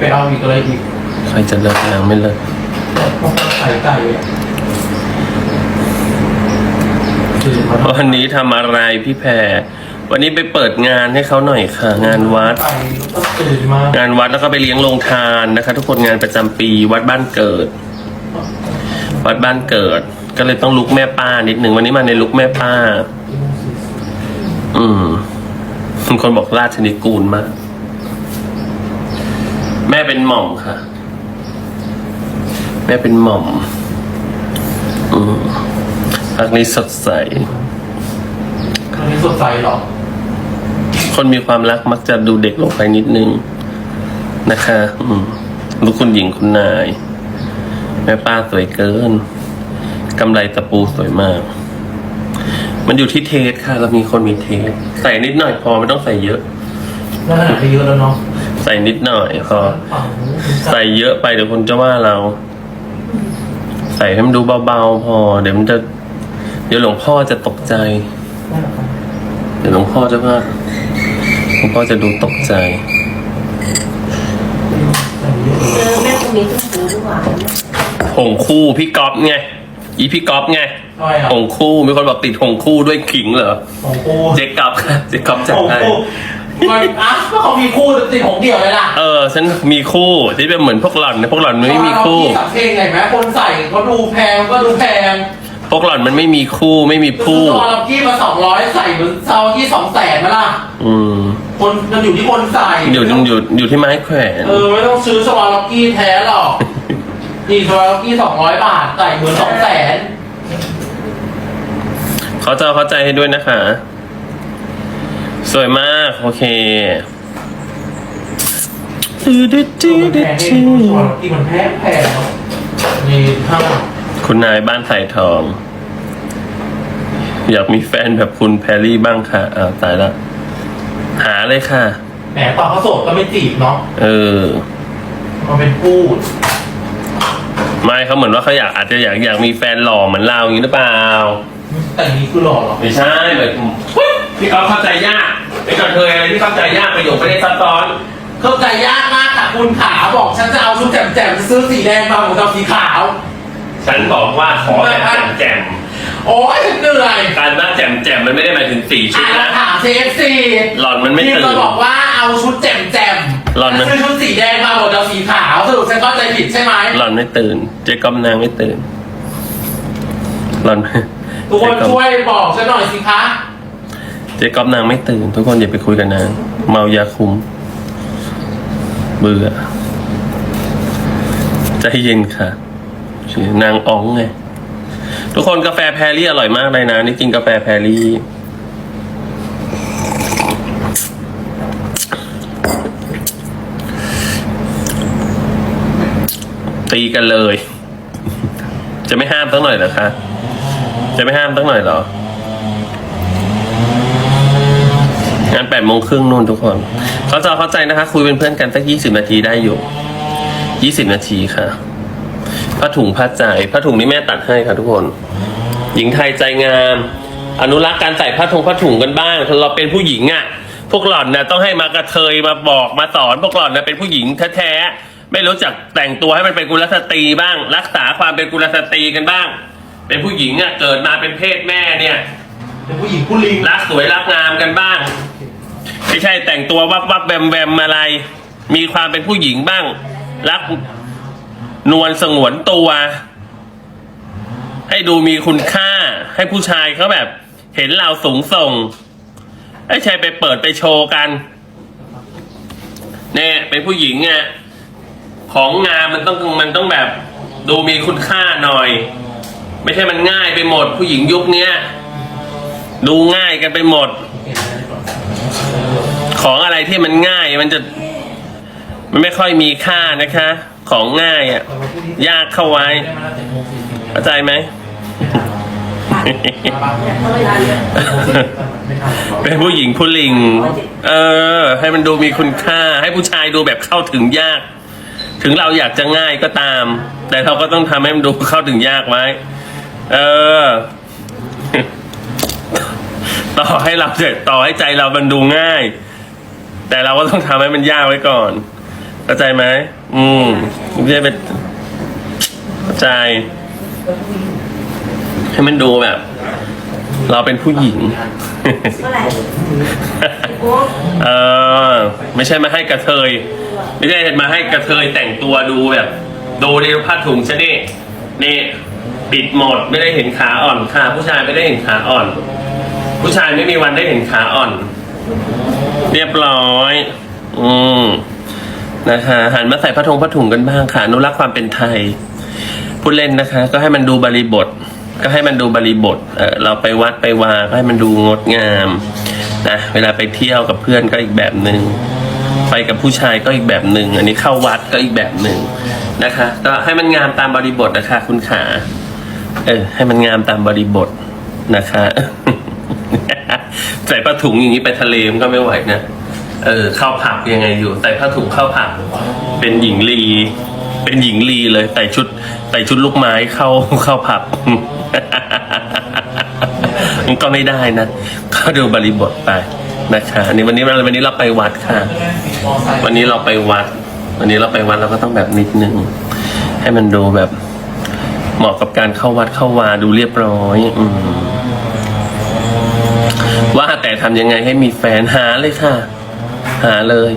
ไปเอาอีกอะไรอีกใครจะเลิกนางไม่เลิกพวกไก่ไก่อะคือเขาทำวันนี้ทำอะไรพี่แพร วันนี้ไปเปิดงานให้เขาหน่อยค่ะ งานวัดไก่แล้วก็ตื่นมางานวัดแล้วก็ไปเลี้ยงโรงทานนะคะ ทุกคนงานประจำปีวัดบ้านเกิด วัดบ้านเกิด ก็เลยต้องลุกแม่ป้านิดหนึ่งวันนี้มาในลุกแม่ป้า อืมมีคนบอกราชนิกูลมากแม่เป็นหม่อมค่ะ แม่เป็นหม่อมอืมพักนี้สดใสครั้งนี้สดใสเหรอคนมีความรักมักจะดูเด็กลงไปนิดนึงนะคะ อืมลูกคุณหญิงคุณนาย แม่ป้าสวยเกินกำไรตะปูสวยมาก มันอยู่ที่เทสค่ะ เรามีคนมีเทสใส่นิดหน่อยพอไม่ต้องใส่เยอะแล้วขนาดไปเยอะแล้วเนาะ ใส่นิดหน่อยพอฝั่งนู้นใส่เยอะไปเดี๋ยวคนจะว่าเรา ใส่ให้มันดูเบาๆพอ เดี๋ยวมันจะ เดี๋ยวหลวงพ่อจะตกใจ เดี๋ยวหลวงพ่อจะว่าหลวงพ่อจะดูตกใจเออแม่คนนี้ต้องซื้อดีกว่าหงคู่พี่ก๊อฟไงอีพี่ก๊อฟไงใช่อะหงคู่มีคนบอกติดหงคู่ด้วยขิงเหรอ ของกูเจ๊ก๊อฟค่ะเจ๊ก๊อฟจัดของให้ กู มันอะก็เขามีคู่ติดของเดี่ยวเลยล่ะเออ ฉันมีคู่ที่เป็นเหมือนพวกหล่อนนะพวกหล่อนมันไม่มีคู่ที่สับเพลงไงไหมคนใส่เขาดูแพงก็ดูแพงพวกหล่อนมันไม่มีคู่ไม่มีซื้ผู้อตอนเรากี้มาสองร้อยใส่เหมือนเซาที่สองแสนไหมล่ะ อืมคนมันอยู่ที่คนใส่อยู่อยู่อยู่อยู่ที่ไม้แขวนเออไม่ต้องซื้อสวาล็อกกี้แท้หรอกนี่สวาล็อกกี้สองร้อยบาทใส่เหมือนสองแสน เขาจะเข้าใจให้ด้วยนะคะ สวยมาก โอเคมันแพงนี่สวาล็อกกี้มันแพงแพงเนอะนี่ห้าคุณนายบ้านใสายทอง อยากมีแฟนแบบคุณแพรรี่บ้างค่ะอ้าวตายละ หาเลยค่ะ แหมตอนเขาโสดก็ไม่จีบเนาะ เออ มันเป็นพูด ไม่เขาเหมือนว่าเขาอยากอาจจะอยากอยากมีแฟนหล่อเหมือนเราอย่างนี้หรือเปล่า แต่งนี้คือหล่อหรอ ไม่ใช่แบบ พี่เขาเข้าใจยากไอ้กระเทยอะไรที่เข้าใจยากประโยคไม่ได้ซับซ้อน เข้าใจยากมากค่ะคุณขาบอกฉันจะเอาชุดแจ่มๆจะซื้อสีแดงมาผมจะเอาสีขาว ฉันบอกว่าขอแบบแจ่มแจ่มโอ้ยฉันเหนื่อยๆการว่าแจ่มแจ่มๆมันไม่ได้หมายถึงสีชุอ่าดนนะ ถามเซฟซีหล่อนมันไม่ที่ตื่มานบอกว่าเอาชุดแจ่มๆหล่อนมัน ซื้อชุดสีแดงมาบอกจะเอาสีขาวสรุปฉันเข้าใจผิดใช่ไหม หล่อนไม่ตื่น เจ๊กอมนางไม่ตื่น หล่อนทุกคนช่วยบอกฉันหน่อยสิคะ เจ๊กอมนางไม่ตื่น ทุกคนอย่าไปคุยกับนางเมายาคุม เบื่อ ใจเย็นค่ะ นางอ๋องไง ทุกคนกาแฟแพรรี่อร่อยมากเลยนะ นี่กินกาแฟแพรรี่ตีกันเลย จะไม่ห้ามตั้งหน่อยเหรอคะ จะไม่ห้ามตั้งหน่อยเหรอ งานแปดโมงครึ่งนู่นทุกคน เขาจะเข้าใจนะคะ คุยเป็นเพื่อนกันสักยี่สิบนาทีได้อยู่ยี่สิบนาทีค่ะผ้าถุงผ้าใจผ้าถุงนี่แม่ตัดให้ค่ะทุกคน หญิงไทยใจงาม อนุรักษ์การใส่ผ้าถุงผ้าถุงกันบ้างเราเป็นผู้หญิงอะ่ะพวกหล่อนนะต้องให้มากระเทยมาบอกมาสอนพวกหล่อนนะเป็นผู้หญิงแท้ๆไม่รู้จักแต่งตัวให้มันเป็นกุลสตรีบ้าง รักษาความเป็นกุลสตรีกันบ้าง เป็นผู้หญิงอะ่ะเกิดมาเป็นเพศแม่เนี่ยเป็นผู้หญิงผู้ลิงรักสวยรักงามกันบ้าง ไม่ใช่แต่งตัววับวับแวมแวมอะไร มีความเป็นผู้หญิงบ้าง รักนวลสงวนตัว ให้ดูมีคุณค่า ให้ผู้ชายเขาแบบ เห็นเราสูงส่งไม่ใช่ไปเปิดไปโชว์กันเนี่ยเป็นผู้หญิงอะของงามมันต้องมันต้องแบบ ดูมีคุณค่าหน่อย ไม่ใช่มันง่ายไปหมด ผู้หญิงยุคเนี้ย ดูง่ายกันไปหมด ของอะไรที่มันง่ายมันจะ มันไม่ค่อยมีค่านะคะ ของง่ายอะ่ะ ยากเข้าไว้เข้าใจไหม เป็นผู้หญิงผู้ลิง เออ ให้มันดูมีคุณค่า ให้ผู้ชายดูแบบเข้าถึงยาก ถึงเราอยากจะง่ายก็ตาม แต่เราก็ต้องทำให้มันดูเข้าถึงยากไว้ เออ ต่อให้เราเสร็จต่อให้ใจเรามันดูง่าย แต่เราก็ต้องทำให้มันยากไว้ก่อนเข้าใจไหมอืมไม่ใช่เป็นเข้าใจ ให้มันดูแบบ เราเป็นผู้หญิง เมื่อไหร่โอ้เออไม่ใช่มาให้กระเทย ไม่ใช่มาให้กระเทยแต่งตัวดูแบบดูในผ้าถุงชะนี่นี่ปิดหมดไม่ได้เห็นขาอ่อนค่ะ ผู้ชายไม่ได้เห็นขาอ่อน ผู้ชายไม่มีวันได้เห็นขาอ่อน เรียบร้อย อืมนะคะหันมาใส่ผ้าถุงผ้าถุงกันบ้างค่ะอนุรักษ์ความเป็นไทยพูดเล่นนะคะ ก็ให้มันดูบริบท ก็ให้มันดูบริบทเออเราไปวัดไปวาก็ให้มันดูงดงามนะเวลาไปเที่ยวกับเพื่อนก็อีกแบบหนึ่งไปกับผู้ชายก็อีกแบบหนึ่งอันนี้เข้าวัดก็อีกแบบหนึ่งนะคะ ก็ให้มันงามตามบริบทนะคะ คุณขา เออ ให้มันงามตามบริบทนะคะ ใส่ผ้าถุงอย่างนี้ไปทะเลมันก็ไม่ไหวนะเออเข้าผับยังไงอยู่ ใส่ผ้าถุงเข้าผับเป็นหญิงลี เป็นหญิงลีเลยใส่ชุดใส่ชุดลูกไม้เข้าเข้าผับ มันก็ไม่ได้นะก็ดูบริบทไปนะคะอันนี้วันนี้วันนี้เราไปวัดค่ะ วันนี้เราไปวัด วันนี้เราไปวัดเราก็ต้องแบบนิดนึงให้มันดูแบบเหมาะกับการเข้าวัดเข้าวาดูเรียบร้อย อืม ว่าแต่ทำยังไงให้มีแฟนหาเลยค่ะ หาเลย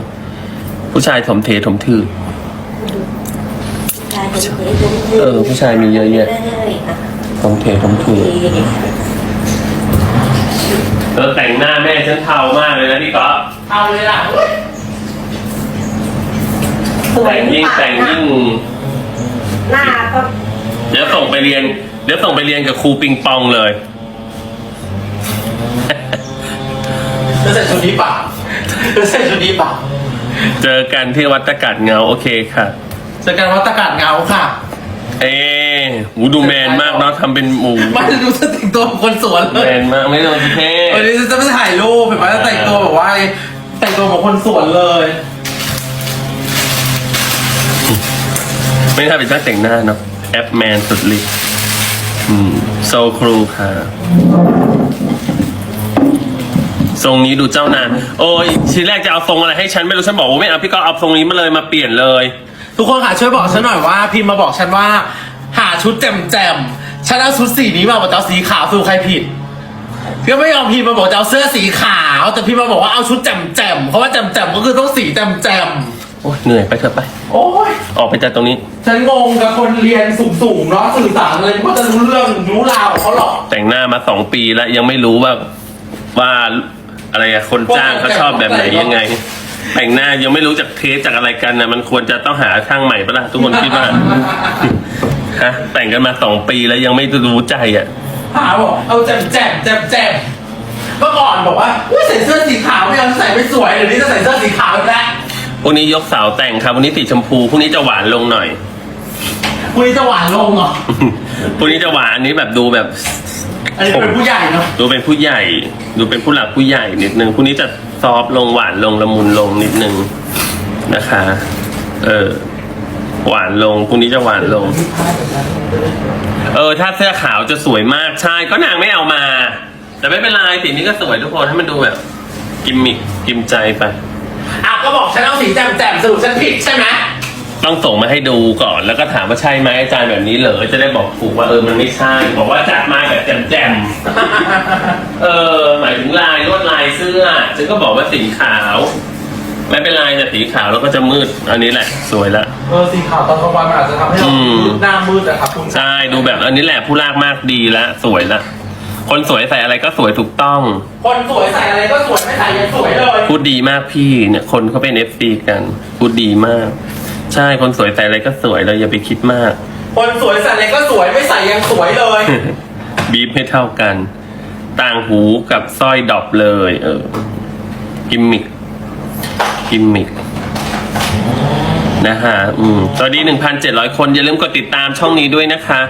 ผู้ชายถมเทถมถือชายคนนี้ดูเออ ผู้ชายมีเยอะแยะเลยอะถมเทถมถือเออแต่งหน้าแม่ฉันเทามากเลยนะพี่ก๊อฟเอาเลยล่ะแต่งยิ่งแต่งยิ่งหน้าก็เดี๋ยวส่งไปเรียน เดี๋ยวส่งไปเรียนกับครูปิงปองเลย จะใส่ชุดนี้เปล่าจะใส่ชุดนี้เปล่าเจอกันที่วัดตะกัดเงาโอเคค่ะ เจอกันวัดตะกาดเงาค่ะ เอ๊หูดูแมนมากเนาะทำเป็นหมูมันจะดูสติงตัวเป็นคนสวนเลแมยนมากไม่ต้องเท่วันนี้จะไปถ่ายรูปเห็นไหมจะแต่งตัวแบบว่าแต่งตัวเหมือนคนสวนเลยไม่น่าเป็นช่างแต่งหน้าเนาะแอปแมนสุดฤทธิ์อืมโซครูค่ะ ทรงนี้ดูเจ้านายโอ้ยทีแรกจะเอาทรงอะไรให้ฉันไม่รู้ฉันบอกว่าไม่เอาพี่ก็เอาทรงนี้มาเลยมาเปลี่ยนเลย ทุกคนค่ะช่วยบอกฉันหน่อยว่า พิมพ์มาบอกฉันว่า หาชุดแจ่มแจ่มๆฉันเอาชุดสีนี้มาบอกจะเอาสีขาวสู่ใครผิดพี่ก็ไม่ยอมพิมพ์มาบอกจะเอาเสื้อสีขาว แต่พิมพ์มาบอกว่าเอาชุดแจ่มแจ่มๆเพราะว่าแจ่มแจ่มๆก็คือต้องสีแจ่มแจ่มโอ้ยเหนื่อยไปเถอะไป ๆโอ้ย ออกไปจากตรงนี้ ฉันงงกับคนเรียนสูงๆเนาะสื่อสารอะไรก็จะรู้เรื่องรู้ราวของเขาหรอกแต่งหน้ามาสองปีแล้วยังไม่รู้ว่าว่า อะไรอะคนจ้างเขาชอบแบบไหนยังไง แต่งหน้ายังไม่รู้จากเทสจากอะไรกันนะมันควรจะต้องหาช่างใหม่ปะล่ะทุกคนคิดว่าฮะแต่งกันมาสองปีแล้วยังไม่รู้ใจอะหาบอกเอาแจ่มแจ่มแจ่มแจ่มๆเมื่อก่อนบอกว่าอุ๊ยใส่เสื้อสีขาวไม่เอาใส่ไม่สวยเดี๋ยวนี้จะใส่เสื้อสีขาวอีกแล้วพรุ่งนี้ยกเสาวแต่งครับวันนี้สีชมพูพรุ่งนี้จะหวานลงหน่อยคุณนี้จะหวานลงเหรอ พรุ่งนี้จะหวานอันนี้แบบดูแบบ อันนี้เป็นผู้ใหญ่เนาะดูเป็นผู้ใหญ่ ดูเป็นผู้หลักผู้ใหญ่นิดนึงพรุ่งนี้จะซอฟต์ลงหวานลงละมุนลงนิดนึงนะคะ เออหวานลงพรุ่งนี้จะหวานลง เออ ถ้าเสื้อขาวจะสวยมากใช่ก็นางไม่เอามา แต่ไม่เป็นไรสีนี้ก็สวยทุกคนให้มันดูแบบ กิมมิคกิมใจไปอะก็บอกฉันเอาสีแจ่มแจ่มๆสรุปฉันผิดใช่ไหม ต้องส่งมาให้ดูก่อน แล้วก็ถามว่าใช่ไหมอาจารย์แบบนี้เหรอจะได้บอกถูกว่าเออมันไม่ใช่ บอกว่าจัดมาแบบแจ่มๆเออหมายถึงลายลวดลายเสื้อฉันก็บอกว่าสีขาว ไม่เป็นไรแต่สีขาวแล้วก็จะมืด อันนี้แหละ สวยละ เออสีขาวตอนกลางวันมันอาจจะทำให้เราอืมหน้ามืดนะครับคุณใช่ดูแบบอันนี้แหละผู้ลากมากดีละสวยละคนสวยใส่อะไรก็สวยถูกต้อง คนสวยใส่อะไรก็สวยไม่ใส่ยังสวยเลยพูดดีมากพี่เนี่ย คนเขาเป็นเอฟซีกัน พูดดีมาก ใช่คนสวยใส่อะไรก็สวยเราอย่าไปคิดมาก คนสวยใส่อะไรก็สวยไม่ใส่ยังสวยเลย บีบให้เท่ากัน ต่างหูกับสร้อยดรอปเลย เออ กิมมิกกิมมิกนะฮะอืมสวัสดีหนึ่งพันเจ็ดร้อยคน อย่าลืมกดติดตามช่องนี้ด้วยนะคะ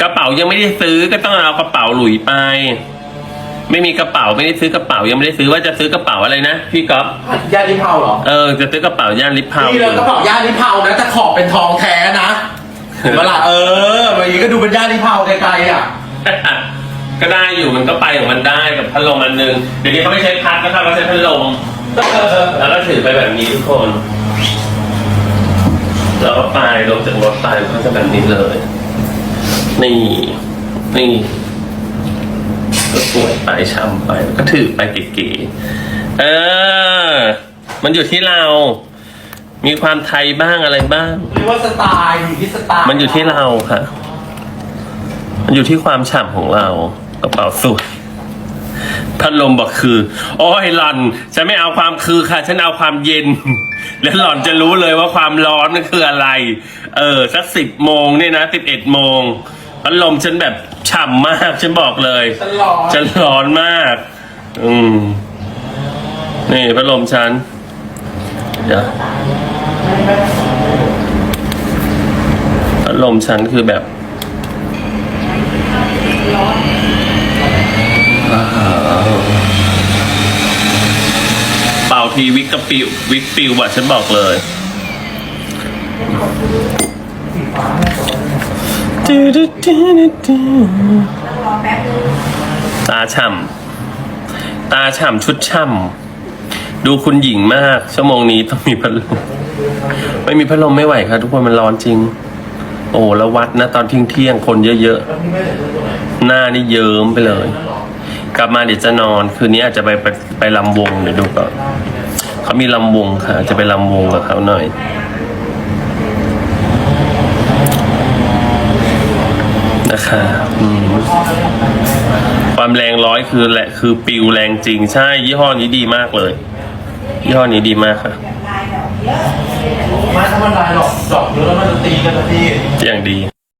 กระเป๋ายังไม่ได้ซื้อก็ต้องเอากระเป๋าหลุยไป ไม่มีกระเป๋าไม่ได้ซื้อกระเป๋ายังไม่ได้ซื้อว่าจะซื้อกระเป๋าอะไรนะพี่ก๊อฟย่าลิเผาเหรอเออจะซื้อกระเป๋าย่านลิปพาวนี่เรากระเป๋าย่าลิเผานะแต่ขอบเป็นทองแท้นะเห็นปะล่ะเออแบบนี้ก็ดูเป็นย่าลิเผาไกลๆอะก็ได้อยู่มันก็ไปของมันได้กับพัดลมอันหนึงเดี๋ยวนี้เขาไม่ใช้พัดนะครับเขาใช้พัดลมแล้วก็ถือไปแบบนี้ทุกคนแล้วก็ไปลงจากรถไปก็จะแบบนี้เลย นี่นี่ก็ สวยไปช่ำไปแล้วก็ถือไปเก๋ๆเออ มันอยู่ที่เรา มีความไทยบ้างอะไรบ้าง เรียกว่าสไตล์อยู่ที่สไตล์มันอยู่ที่เราค่ะ มันอยู่ที่ความฉ่ำของเรากระเป๋าสวยพัดลมบอกคือ โอ้ยหล่อน ฉันไม่เอาความคือค่ะ ฉันเอาความเย็น แล้วหล่อนจะรู้เลยว่าความร้อนนั่นคืออะไร เออ สักสิบโมงเนี่ยนะสิบเอ็ดโมงพัดลมฉันแบบ ฉ่ำมาก ฉันบอกเลยฉันร้อนฉันร้อนมาก อืม นี่พัดลมฉัน เดี๋ยวพัดลมฉันคือแบบเป่าทีวิกกระปิววิกปิวว่ะฉันบอกเลย ตาฉ่ำตาฉ่ำชุดช่ำดูคุณหญิงมาก ชั่วโมงนี้ต้องมีพัดลมไม่มีพัดลมไม่ไหวครับทุกคนมันร้อนจริง โอ้แล้ววัดนะ ตอนเที่ยงเที่ยงคนเยอะๆ หน้านี่เยิ้มไปเลย กลับมาเดี๋ยวจะนอน คืนนี้อาจจะไปไปไปลำวงเดี๋ยวดูก่อนเขามีลำวงค่ะ จะไปลำวงกับเขาหน่อย นะ คะอืมความแรงร้อยคือแหละคือปิวแรงจริง ใช่ ยี่ห้อนี้ดีมากเลย ยี่ห้อนี้ดีมากค่ะลายดอกเยอะเป็นแบบนี้ไม่ถ้ามันลายดอกดอกเยอะแล้วมันจะตีกันนะพี่อย่างดี